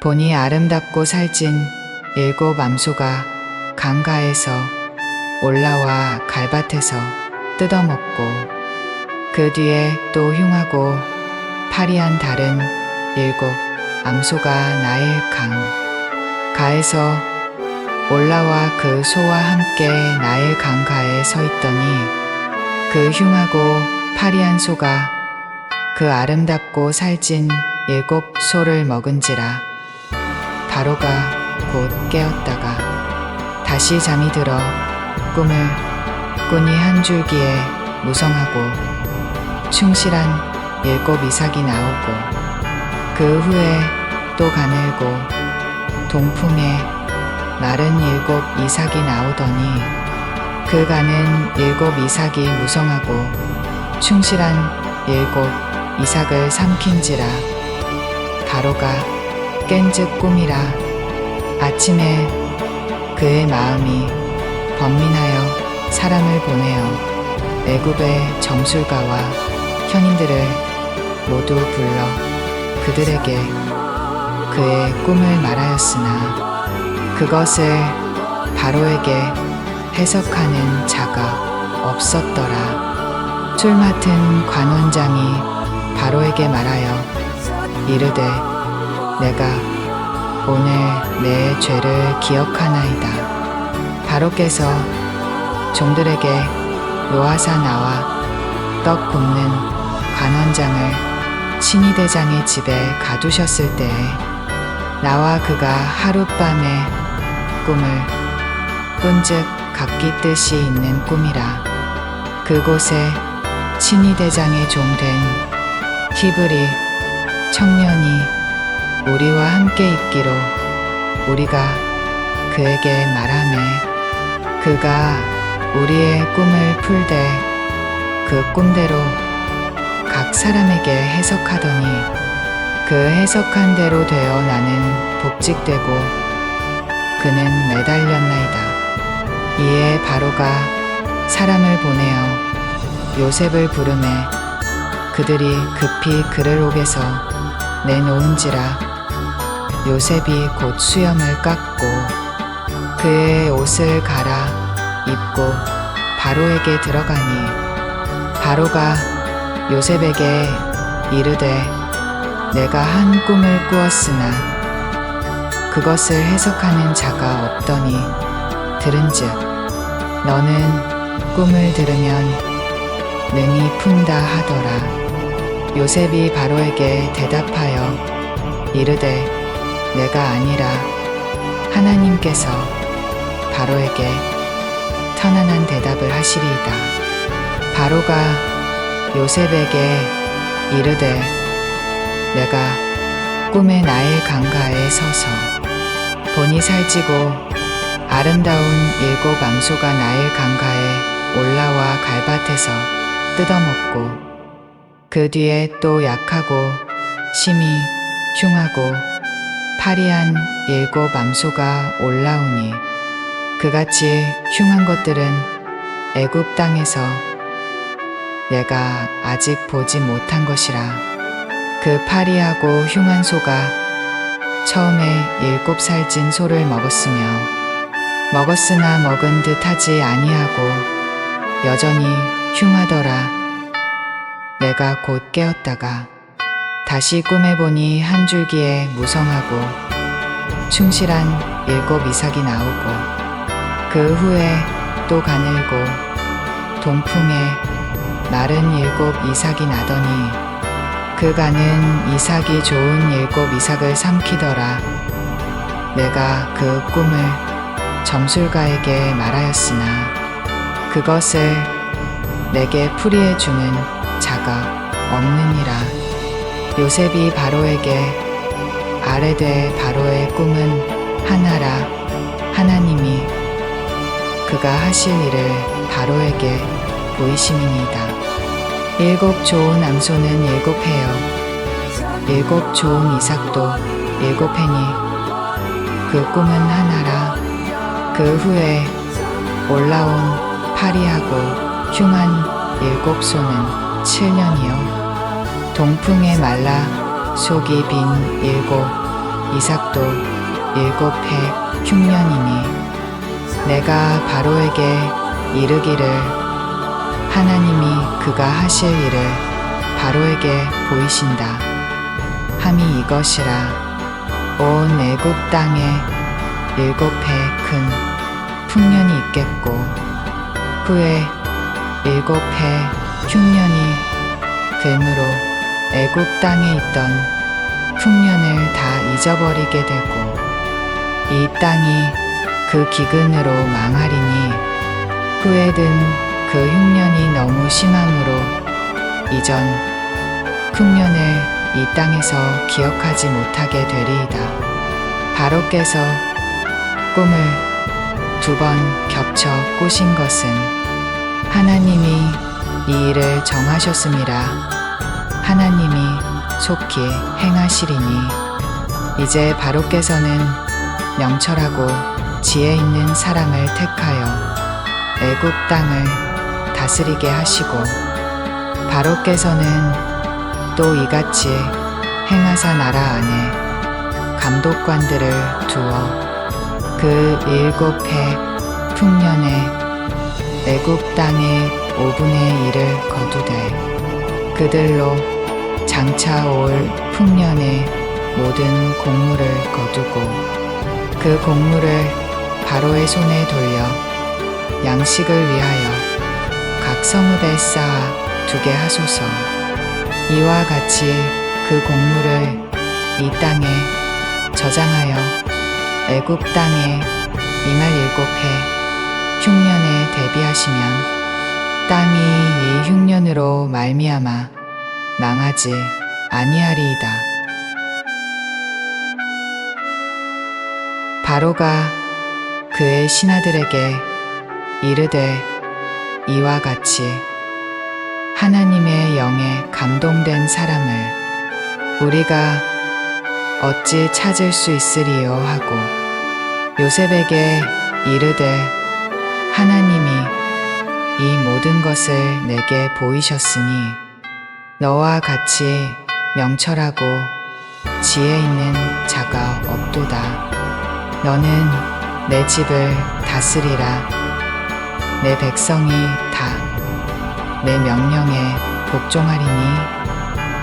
보니 아름답고 살찐 일곱 암소가 강가에서 올라와 갈밭에서 뜯어먹고 그 뒤에 또 흉하고 파리한 다른 일곱 암소가 나일 강 가에서 올라와 그 소와 함께 나일 강가에 서 있더니 그 흉하고 파리한 소가 그 아름답고 살찐 일곱 소를 먹은지라 바로가 곧 깨었다가 다시 잠이 들어 꿈을 꾸니 한 줄기에 무성하고 충실한 일곱 이삭이 나오고 그 후에 또 가늘고 동풍에 마른 일곱 이삭이 나오더니 그 가는 일곱 이삭이 무성하고 충실한 일곱 이삭을 삼킨지라 바로가 깬즉 꿈이라 아침에 그의 마음이 번민하여 사람을 보내어 애굽의 점술가와 현인들을 모두 불러 그들에게 그의 꿈을 말하였으나 그것을 바로에게 해석하는 자가 없었더라. 술 맡은 관원장이 바로에게 말하여 이르되 내가 오늘 내 죄를 기억하나이다. 바로께서 종들에게 노하사 나와 떡 굽는 관원장을 친위대장의 집에 가두셨을 때에 나와 그가 하룻밤에 꿈을 꾼즉 각기 뜻이 있는 꿈이라 그곳에 친위대장의 종된 히브리 청년이 우리와 함께 있기로 우리가 그에게 말하매 그가 우리의 꿈을 풀되 그 꿈대로 각 사람에게 해석하더니 그 해석한 대로 되어 나는 복직되고 그는 매달렸나이다. 이에 바로가 사람을 보내어 요셉을 부르매 그들이 급히 그를 옥에서 내놓은지라 요셉이 곧 수염을 깎고 그의 옷을 갈아 입고 바로에게 들어가니 바로가 요셉에게 이르되 내가 한 꿈을 꾸었으나 그것을 해석하는 자가 없더니 들은즉 너는 꿈을 들으면 능히 푼다 하더라. 요셉이 바로에게 대답하여 이르되 내가 아니라 하나님께서 바로에게 편안한 대답을 하시리이다. 바로가 요셉에게 이르되 내가 꿈의 나일 강가에 서서 보니 살찌고 아름다운 일곱 암소가 나일 강가에 올라와 갈밭에서 뜯어먹고 그 뒤에 또 약하고 심히 흉하고 파리한 일곱 암소가 올라오니 그같이 흉한 것들은 애굽 땅에서 내가 아직 보지 못한 것이라 그 파리하고 흉한 소가 처음에 일곱 살찐 소를 먹었으며 먹었으나 먹은 듯 하지 아니하고 여전히 흉하더라. 내가 곧 깨었다가 다시 꿈에 보니 한 줄기에 무성하고 충실한 일곱 이삭이 나오고 그 후에 또 가늘고 동풍에 마른 일곱 이삭이 나더니 그 가는 이삭이 좋은 일곱 이삭을 삼키더라. 내가 그 꿈을 점술가에게 말하였으나 그것을 내게 풀이해 주는 자가 없느니라 요셉이 바로에게 아래되 바로의 꿈은 하나라 하나님이 그가 하실 일을 바로에게 보이심이니이다. 일곱 좋은 암소는 일곱 해요. 일곱 좋은 이삭도 일곱 해니 그 꿈은 하나라. 그 후에 올라온 파리하고 흉한 일곱 소는 칠년이요. 동풍에 말라 속이 빈 일곱 이삭도 일곱 해 흉년이니 내가 바로에게 이르기를 하나님이 그가 하실 일을 바로에게 보이신다. 함이 이것이라. 온 애굽 땅에 일곱 해 큰 풍년이 있겠고 후에 일곱 해 흉년이 들므로 애굽 땅에 있던 풍년을 다 잊어버리게 되고 이 땅이 그 기근으로 망하리니 후에 든 그 흉년이 너무 심함으로 이전 풍년을 이 땅에서 기억하지 못하게 되리이다. 바로께서 꿈을 두 번 겹쳐 꾸신 것은 하나님이 이 일을 정하셨음이라 하나님이 속히 행하시리니 이제 바로께서는 명철하고 지혜 있는 사람을 택하여 애굽 땅을 다스리게 하시고 바로께서는 또 이같이 행하사 나라 안에 감독관들을 두어 그 일곱 해 풍년에 애굽 땅의 오분의 일을 거두되 그들로 장차 올 풍년의 모든 곡물을 거두고 그 곡물을 바로의 손에 돌려 양식을 위하여 각 성읍에 쌓아 두게 하소서. 이와 같이 그 곡물을 이 땅에 저장하여 애굽 땅에 이말 일곱 해 흉년에 대비하시면 땅이 이 흉년으로 말미암아 망하지 아니하리이다. 바로가 그의 신하들에게 이르되 이와 같이 하나님의 영에 감동된 사람을 우리가 어찌 찾을 수 있으리요 하고 요셉에게 이르되 하나님이 이 모든 것을 내게 보이셨으니 너와 같이 명철하고 지혜 있는 자가 없도다. 너는 내 집을 다스리라. 내 백성이 다 내 명령에 복종하리니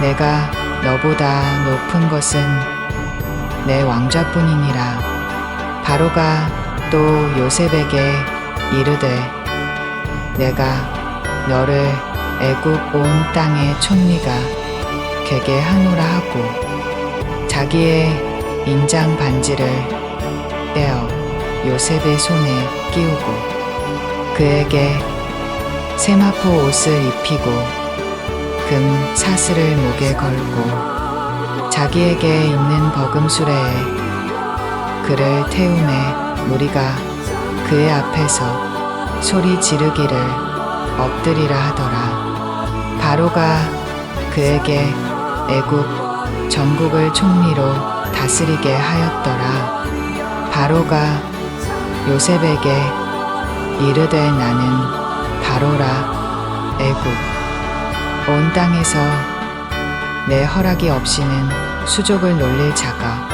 내가 너보다 높은 것은 내 왕좌뿐이니라. 바로가 또 요셉에게 이르되 내가 너를 애굽 온 땅의 촌리가 되게 하노라 하고 자기의 인장 반지를 떼어 요셉의 손에 끼우고 그에게 세마포 옷을 입히고 금 사슬을 목에 걸고 자기에게 있는 버금수레에 그를 태움에 무리가 그의 앞에서 소리 지르기를 엎드리라 하더라. 바로가 그에게 애굽 전국을 총리로 다스리게 하였더라. 바로가 요셉에게 이르되 나는 바로라 애굽 온 땅에서 내 허락이 없이는 수족을 놀릴 자가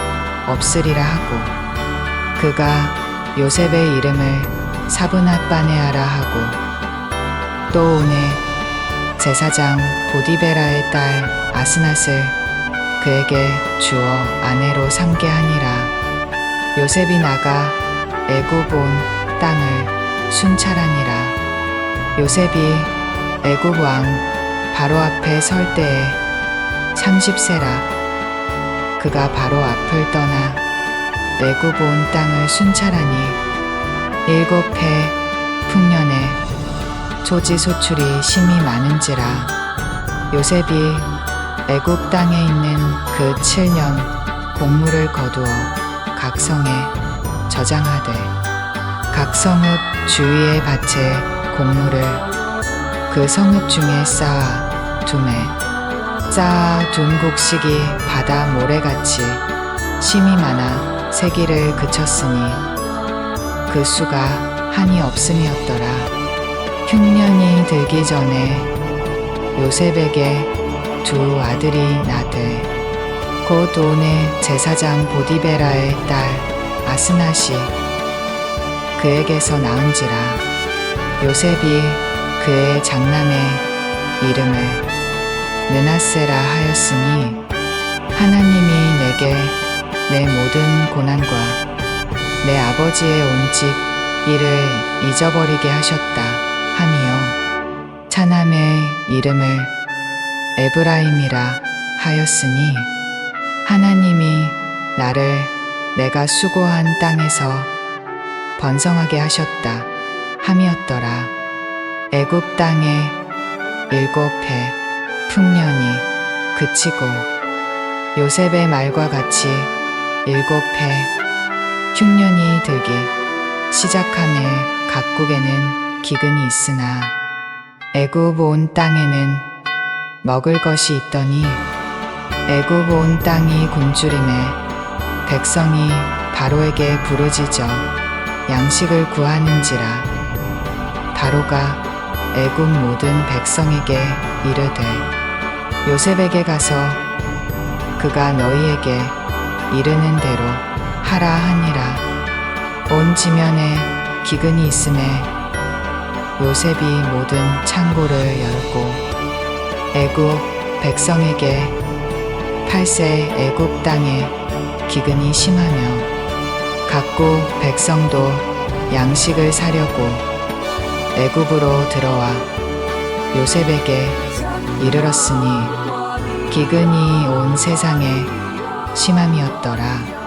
없으리라 하고 그가 요셉의 이름을 사브낫바네아라 하고 또 오늘 제사장 보디베라의 딸 아스낫을 그에게 주어 아내로 삼게 하니라. 요셉이 나가 애굽 온 땅을 순찰하니라. 요셉이 애굽 왕 바로 앞에 설 때에 30세라. 그가 바로 앞을 떠나 애굽 온 땅을 순찰하니 일곱 해 풍년에 소지 소출이 심히 많은지라 요셉이 애굽 땅에 있는 그 7년 곡물을 거두어 각 성에 저장하되 각 성읍 주위의 밭에 곡물을 그 성읍 중에 쌓아 두매 쌓아 둔 곡식이 바다 모래같이 심이 많아 세기를 그쳤으니 그 수가 한이 없음이었더라 흉년이 들기 전에 요셉에게 두 아들이 나되 곧 온의 제사장 보디베라의 딸 아스낫이 그에게서 낳은지라 요셉이 그의 장남의 이름을 느나세라 하였으니 하나님이 내게 내 모든 고난과 내 아버지의 온 집 일을 잊어버리게 하셨다 이름을 에브라임이라 하였으니 하나님이 나를 내가 수고한 땅에서 번성하게 하셨다 함이었더라. 애굽 땅에 일곱 해 풍년이 그치고 요셉의 말과 같이 일곱 해 흉년이 들기 시작함에 각국에는 기근이 있으나 애굽 온 땅에는 먹을 것이 있더니 애굽 온 땅이 굶주림에 백성이 바로에게 부르짖어 양식을 구하는지라. 바로가 애굽 모든 백성에게 이르되 요셉에게 가서 그가 너희에게 이르는 대로 하라 하니라. 온 지면에 기근이 있음에 요셉이 모든 창고를 열고 애굽 백성에게 팔세 애굽 땅에 기근이 심하며 각국 백성도 양식을 사려고 애굽으로 들어와 요셉에게 이르렀으니 기근이 온 세상에 심함이었더라.